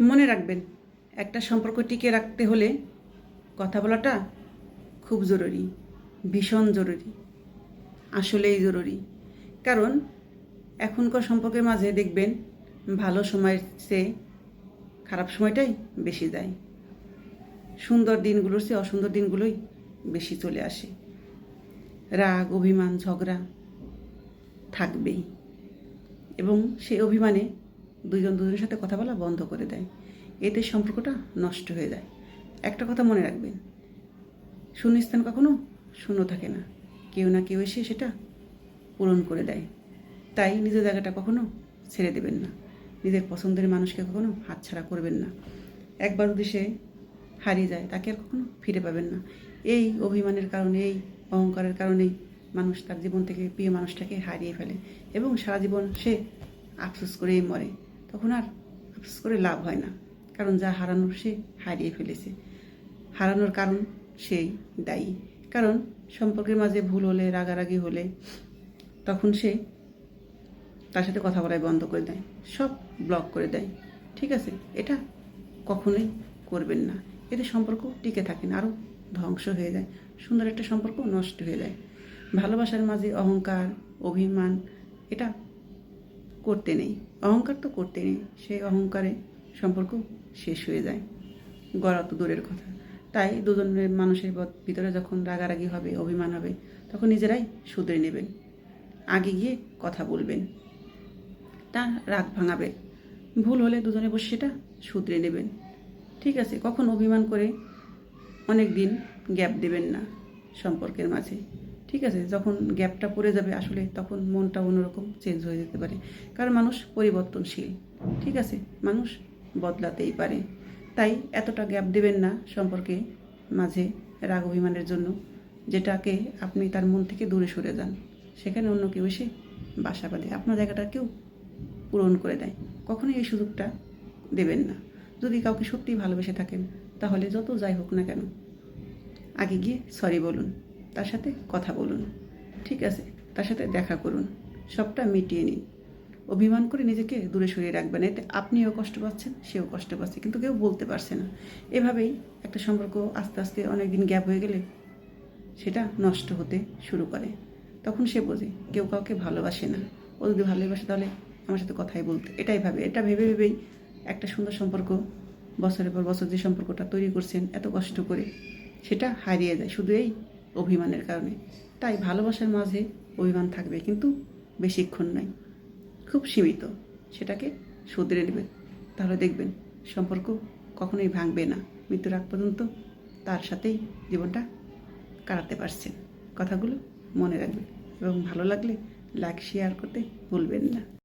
মনে রাখবেন, একটা সম্পর্ক টিকে রাখতে হলে কথা বলাটা খুব জরুরি, ভীষণ জরুরি, আসলেই জরুরি। কারণ এখনকার সম্পর্কের মাঝে দেখবেন, ভালো সময়ের চেয়ে খারাপ সময়টাই বেশি যায়। সুন্দর দিনগুলোর চেয়ে অসুন্দর দিনগুলোই বেশি চলে আসে। রাগ, অভিমান, ঝগড়া থাকবেই। এবং সেই অভিমানে দুজন দুজনের সাথে কথা বলা বন্ধ করে দেয়। এতে সম্পর্কটা নষ্ট হয়ে যায়। একটা কথা মনে রাখবেন শূন্যস্থান কখনো শূন্য থাকে না। কেউ না কেউ এসে সেটা পূরণ করে দেয়। তাই নিজের জায়গাটা কখনো ছেড়ে দেবেন না। নিজের পছন্দের মানুষকে কখনো হাতছাড়া করবেন না। একবার উদ্দেশ্যে হারিয়ে যায়, তাকে আর কখনো ফিরে পাবেন না। এই অভিমানের কারণে এই অহংকারের কারণেই মানুষ তার জীবন থেকে, প্রিয় মানুষটাকে হারিয়ে ফেলে এবং সারা জীবন সে আফসোস করেই মরে। তখন আর আফসোস করে লাভ হয় না। কারণ যা হারানোর সে হারিয়ে ফেলেছে। হারানোর কারণ সেই দায়ী। কারণ সম্পর্কের মাঝে ভুল হলে, রাগারাগি হলে তখন সে তার সাথে কথা বলাই বন্ধ করে দেয়। সব ব্লক করে দেয়। ঠিক আছে? এটা কখনোই করবেন না। এতে সম্পর্ক টিকে থাকে না। আরও ধ্বংস হয়ে যায়। সুন্দর একটা সম্পর্ক নষ্ট হয়ে যায়। ভালোবাসার মাঝে অহংকার, অভিমান, এটা করতে নেই, অহংকার তো করতে নেই, সেই অহংকারে সম্পর্ক শেষ হয়ে যায়। গড়া তো দূরের কথা। তাই দুজনের মানুষের ভিতরে যখন রাগারাগি হবে, অভিমান হবে, তখন নিজেরাই শুধরে নেবেন। আগে গিয়ে কথা বলবেন। তা রাগ ভাঙাবে। ভুল হলে দুজনে বসে সেটা শুধরে নেবেন। ঠিক আছে, কখন অভিমান করে অনেক দিন গ্যাপ দেবেন না সম্পর্কের মাঝে। ঠিক আছে, যখন গ্যাপটা পড়ে যাবে আসলে তখন মনটা অন্যরকম চেঞ্জ হয়ে যেতে পারে। কারণ মানুষ পরিবর্তনশীল, ঠিক আছে? মানুষ বদলাতেই পারে। তাই এতটা গ্যাপ দেবেন না সম্পর্কে মাঝে রাগ অভিমানের জন্য, যেটাকে আপনি তার মন থেকে দূরে সরে যান। সেখানে অন্য কেউ এসে বাসা বাঁধে, আপনার জায়গাটা কেউ পূরণ করে দেয়। কখনোই এই সুযোগটা দেবেন না। যদি কাউকে সত্যিই ভালোবেসে থাকেন, তাহলে যত যাই হোক না কেন, আগে গিয়ে সরি বলুন। তার সাথে কথা বলুন। ঠিক আছে, তার সাথে দেখা করুন। সবটা মিটিয়ে নিন। অভিমান করে নিজেকে দূরে সরিয়ে রাখবেন। এতে আপনিও কষ্ট পাচ্ছেন, সেও কষ্ট পাচ্ছে। কিন্তু কেউ বলতে পারছে না। এভাবেই একটা সম্পর্ক আস্তে আস্তে অনেক দিন গ্যাপ হয়ে গেলে সেটা নষ্ট হতে শুরু করে। তখন সে বোঝে, কেউ কাউকে ভালোবাসে না। ও যদি ভালোবাসে তাহলে আমার সাথে কথাই বলতে। এটাই ভাবে। এটা ভেবে ভেবেই একটা সুন্দর সম্পর্ক, বছরের পর বছর যে সম্পর্কটা তৈরি করছেন, এত কষ্ট করে সেটা হারিয়ে যায়। শুধু এই অভিমানের কারণে। তাই ভালোবাসার মাঝে অভিমান থাকবে কিন্তু বেশিক্ষণ নয়। খুব সীমিত। সেটাকে শুধরে নেবেন তাহলে দেখবেন, সম্পর্ক কখনোই ভাঙবে না। মৃত্যুর আগ পর্যন্ত তার সাথেই জীবনটা কাটাতে পারছেন। কথাগুলো মনে রাখবেন এবং ভালো লাগলে লাইক শেয়ার করতে ভুলবেন না।